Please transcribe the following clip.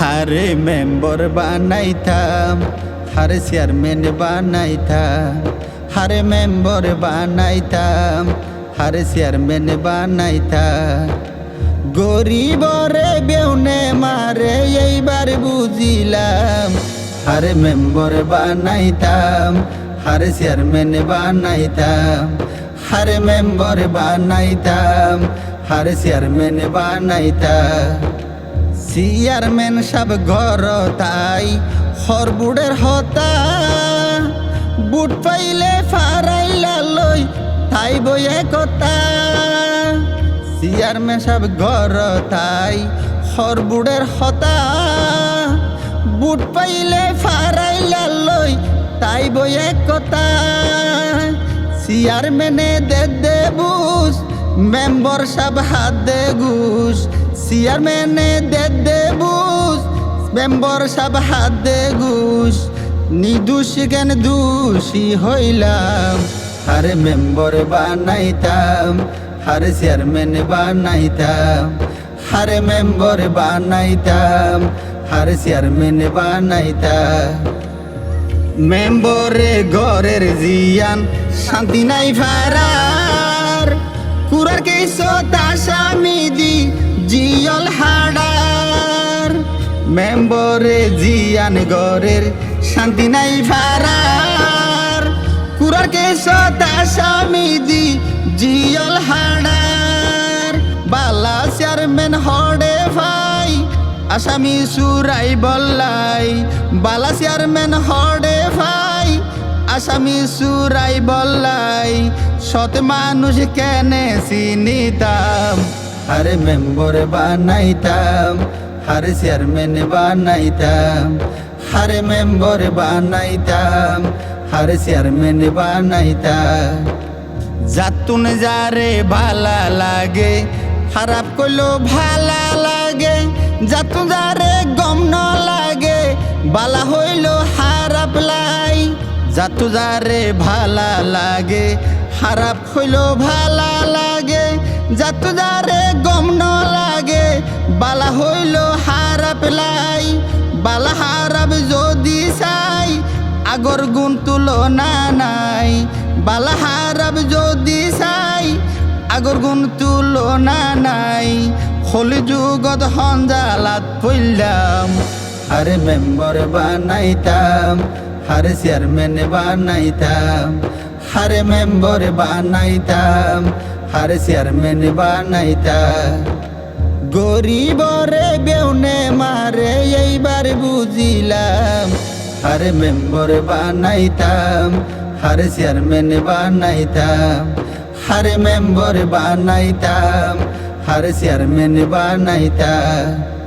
হারে মেম্বর বানাইতাম, হারে চেয়ারম্যান বানাইতাম, হারে মেম্বর বানাইতাম, হারে চেয়ারম্যান বানাইতাম। গরিবরে বেউনে মারে এইবার বুঝিলাম, হারে মেম্বর বানাইতাম, হারে চেয়ারম্যান বানাইতাম, হারে মেম্বর বানাইতাম, হারে চেয়ারম্যান বানাইতাম। চেয়ারম্যান সব ঘর তাই হরবুডের হতা। বুট পাইলে ফারাইলা লই, তাই বইয়ে কথা। চেয়ারম্যান সব ঘর তাই হরবুডের হতা। বুট পাইলে ফারাইলা লই, তাই বইয়ে কথা। চেয়ারম্যানে দে দে বুস মেম্বর সব হাত দে ঘুষ চেয়ারম্যানে দে দে বুস মেম্বর সব হাত দে ঘুষ নিদুষ জ্ঞান দোষী হইলাম হারে মেম্বর বানাইতাম হারে চেয়ারম্যান বানাইতাম হারে মেম্বর বানাইতাম হারে চেয়ারম্যান বানাইতাম মেম্বরে ঘরের জিয়ান শান্তি নাই ফারার কুরার কে তাসামি দি জিয়ল হাডার। মেম্বরে জিয়ান ঘরের শান্তি নাই ফারার কুরার কে তাসামি দি জিয়ল হাডার। বালা চেয়ারম্যান হডে ভাই, আসামি সুরাই বল্লাই। বালা চেয়ারম্যান হডে ভাই, আসামি সুরাই বল্লাই। সৎ মানুষ কেনে চিনিতাম হারে মেম্বর বানাইতাম, হারে চেয়ারম্যান বানাইতাম, হারে মেম্বর বানাইতাম, হারে চেয়ারম্যান বানাইতাম। যাতুন যারে ভালা লাগে, খারাপ করল ভালা লাগে যাতুন যারে গম ন লাগে, বালা হইল খারাপ লাই। যাতু যারে ভালা লাগে, খারাপ হইল ভালা লাগে যাতু যারে গম ন লাগে, বালা হইল খারাপ লাই, বালা খারাপ যদি চাই, আগর গুণ তুলনা নাই, বালা হারাব যদি চাই, আগর গুণ তুলনা নাই। হলি যুগত সঞ্জালাত পইলাম, হারে মেম্বর বানাইতাম, হারে চেয়ারম্যান বানাইতাম, হারে মেম্বর বানাইতাম হারে চেয়ারম্যান বানাইতা। গরিবরে বেউনে মারে, এইবার বুঝিলাম হারে মেম্বর বানাইতাম, হারে চেয়ারম্যান বানাইতাম, হারে মেম্বর বানাইতাম, হারে চেয়ারম্যান বানাইতাম।